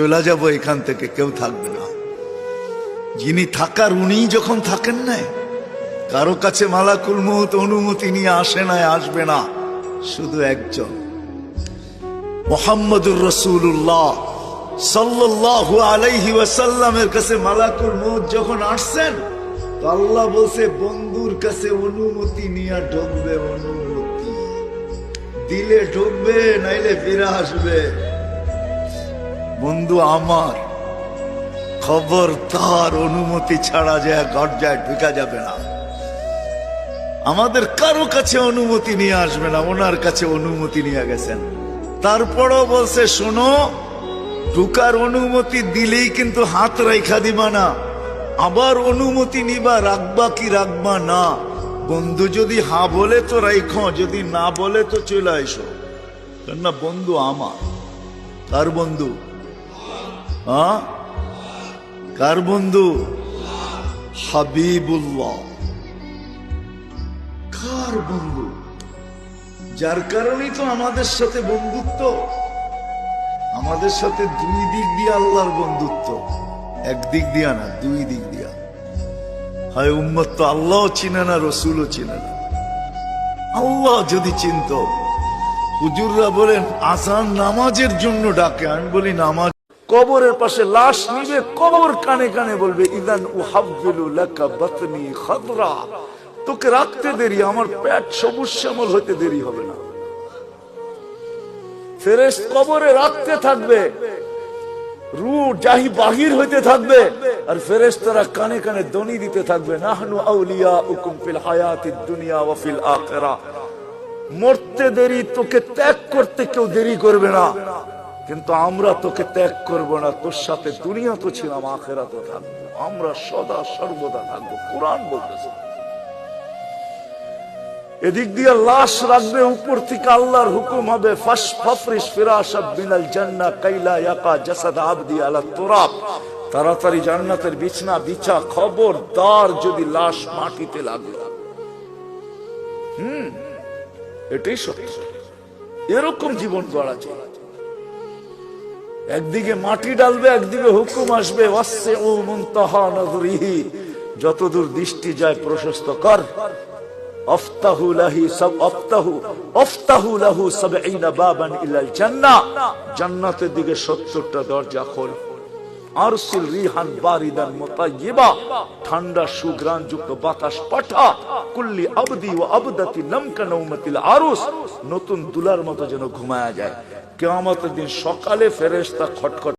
চলে যাব এখান থেকে, কেউ থাকবে না। যিনি থাকার উনিই যখন থাকেন না, কারও কাছে মালাকুল মৌত অনুমতি নিয়ে আসে না, আসবে না, শুধু একজন। মোহাম্মদুর রসুল্লাহ সাল্লাল্লাহু আলাইহি ওয়াসাল্লামের কাছে মালাকুল মৌত যখন আসছেন, তো আল্লাহ বলছে, বন্ধুর কাছে অনুমতি নিয়ে ঢুকবে, অনুমতি। দিলে ঢুকবে, নাইলে ফিরে আসবে। বন্ধু, আমার খবর তার অনুমতি ছাড়া যায় গর্জায় ঢুকা যাবে না। আমাদের কারও কাছে অনুমতি নিয়ে আসবে না, ওনার কাছে অনুমতি নিয়ে গেছেন। তারপরও বলছে, শোনো, ঢুকার অনুমতি দিলেই কিন্তু হাত রেখা দিবা না। আবার অনুমতি নিবা, রাখবা কি রাখবা না। বন্ধু, যদি হা বলে তো রাইখ, যদি না বলে তো চলে এসো না বন্ধু আমার কার বন্ধু কার বন্ধু? হাবিবুল্লাহ। কার বন্ধু? যার কারণেই তো আমাদের সাথে বন্ধুত্ব। আমাদের সাথে দুই দিক দিয়ে আল্লাহর বন্ধুত্ব। এক দিক দিয়া না, দুই দিক দিয়া। হয় উম্মত, তো আল্লাহ চিনে না, রসুলও চিনে না। আল্লাহ যদি চিনত, হুজুররা বলেন আসান নামাজের জন্য ডাকে। আমি বলি, নামাজ কবরের পাশে লাশ নিবে, কবর কানে কানে বলবে, ইদান বাতনি খাদরা। তোকে রাখতে দেরি, আমার পেট সবুজ শ্যামল হইতে দেরি হবে না। ফেরেস কবরে রাখতে থাকবে রু জাহি বাহির হইতে থাকবে, আর ফেরেস তারা কানে কানে দনি দিতে থাকবে, নাহনু আউলিয়া উকুম ফিল হায়াতিদ দুনিয়া ওয়া ফিল আখিরা। মরতে দেরি, তোকে ত্যাগ করতে কেউ দেরি করবে না। কিন্তু আমরা তোকে ত্যাগ করব না, তোর সাথে দুনিয়া তো ছিলাম আখেরা তো থাকব। আমরা সদা সর্বদা থাকব, কোরআন বলতেছে। এদিক দিয়ে লাশ রাখবে, উপর থেকে আল্লাহর হুকুম হবে তাড়াতাড়ি জান্নাতের বিছনা, বিছা, খবর দার যদি লাশ মাটিতে লাগল হুম, এটাই সত্য। এরকম জীবন গড়া চাই একদিকে মাটি ডালবে, একদিকে হুকুম আসবে যতদূর দৃষ্টি যায় প্রশস্ত কর। জান্নাতের দিকে 70টা দরজা খোল। আরসিল রিহান বারিদান মুতাইয়িবা, ঠান্ডা সুগ্রাণ যুক্ত বাতাস পাঠা, কুল্লি আবদি ও আবদাতি লামকা নৌমাতিল আরুস নতুন দুলার মতো যেন ঘুমায়া যায়। কিয়ামতের দিন সকালে ফেরেশতা খটখট